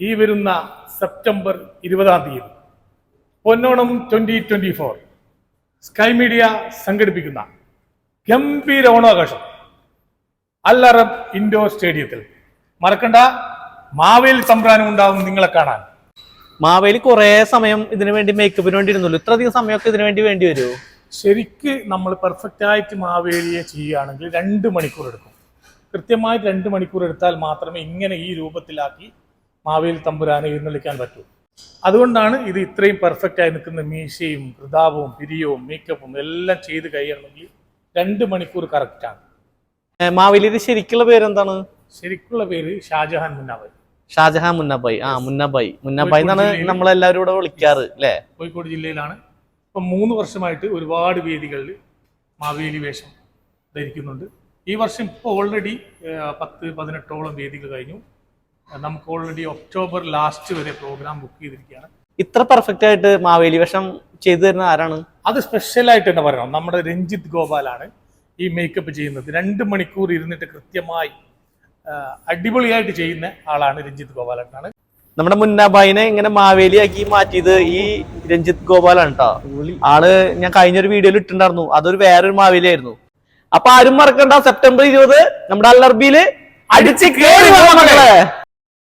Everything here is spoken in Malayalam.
ഈ വരുന്ന സെപ്റ്റംബർ ഇരുപതാം തീയതി. Ponnonam twenty twenty four sky media സംഘടിപ്പിക്കുന്ന ഗംഭീര ഓണാഘോഷം. അല്ലറബ് ഇൻഡോർ സ്റ്റേഡിയത്തിൽ. മറക്കണ്ട മാവേലി സംബ്രാനം ഉണ്ടാവും നിങ്ങളെ കാണാൻ. മാവേലി കുറെ സമയം ഇതിനു വേണ്ടി മേക്കപ്പിന് വേണ്ടി ഇരുന്നുള്ളൂ ഇത്രയധികം സമയമൊക്കെ ഇതിനു വേണ്ടി വേണ്ടി വരുമോ ശരിക്ക് നമ്മൾ പെർഫെക്റ്റ് ആയിട്ട് മാവേലിയെ ചെയ്യുകയാണെങ്കിൽ രണ്ട് മണിക്കൂർ എടുക്കും. കൃത്യമായിട്ട് രണ്ട് മണിക്കൂർ എടുത്താൽ മാത്രമേ ഇങ്ങനെ ഈ രൂപത്തിലാക്കി മാവേലി തമ്പുരാനെ എഴുന്നള്ളിക്കാൻ പറ്റൂ. അതുകൊണ്ടാണ് ഇത് ഇത്രയും പെർഫെക്റ്റ് ആയി നിൽക്കുന്ന മീശയും പ്രതാപവും പിരിയവും മേക്കപ്പും എല്ലാം ചെയ്ത് കഴിയണമെങ്കിൽ രണ്ട് മണിക്കൂർ കറക്റ്റാണ് മാവേലിയുടെ ശരിക്കുള്ള പേരെന്താണ്? ശരിക്കുള്ള പേര് ഷാജഹാൻ മുന്നാബായി. ഷാജഹാൻ മുന്നാബായി. ആ മുന്നാബായി. മുന്നാബായി എന്നാണ് നമ്മളെല്ലാവരും ഇവിടെ വിളിക്കാറ് അല്ലേ? കോഴിക്കോട് ജില്ലയിലാണ്. ഇപ്പം മൂന്ന് വർഷമായിട്ട് ഒരുപാട് വേദികളിൽ മാവേലി വേഷം ധരിക്കുന്നുണ്ട്. ഈ വർഷം ഇപ്പോൾ ഓൾറെഡി പത്ത് പതിനെട്ടോളം വേദികൾ കഴിഞ്ഞു. നമുക്ക് ഓൾറെഡി ഒക്ടോബർ ലാസ്റ്റ് വരെ പ്രോഗ്രാം ബുക്ക് ചെയ്തിരിക്കുകയാണ്. ഇത്ര പെർഫെക്റ്റ് ആയിട്ട് മാവേലി വേഷം ചെയ്തു തരുന്ന ആരാണ്? അത് സ്പെഷ്യൽ ആയിട്ട് തന്നെ പറയണം. നമ്മുടെ രഞ്ജിത്ത് ഗോപാലാണ് ഈ മേക്കപ്പ് ചെയ്യുന്നത്. രണ്ട് മണിക്കൂർ ഇരുന്നിട്ട് കൃത്യമായി അടിപൊളിയായിട്ട് ചെയ്യുന്ന ആളാണ് രഞ്ജിത്ത് ഗോപാലാണ് നമ്മുടെ മുന്നാബായിനെ ഇങ്ങനെ മാവേലിയാക്കി മാറ്റിയത് ഈ രഞ്ജിത്ത് ഗോപാലാണ് കേട്ടോ ആൾ ഞാൻ കഴിഞ്ഞൊരു വീഡിയോയിൽ ഇട്ടിട്ടുണ്ടായിരുന്നു. അതൊരു വേറൊരു മാവേലി ആയിരുന്നു അപ്പൊ ആരും മറക്കണ്ട സെപ്റ്റംബർ ഇരുപത് നമ്മുടെ അല്ലർബിയിൽ അടിച്ച് കേറി മക്കളെ.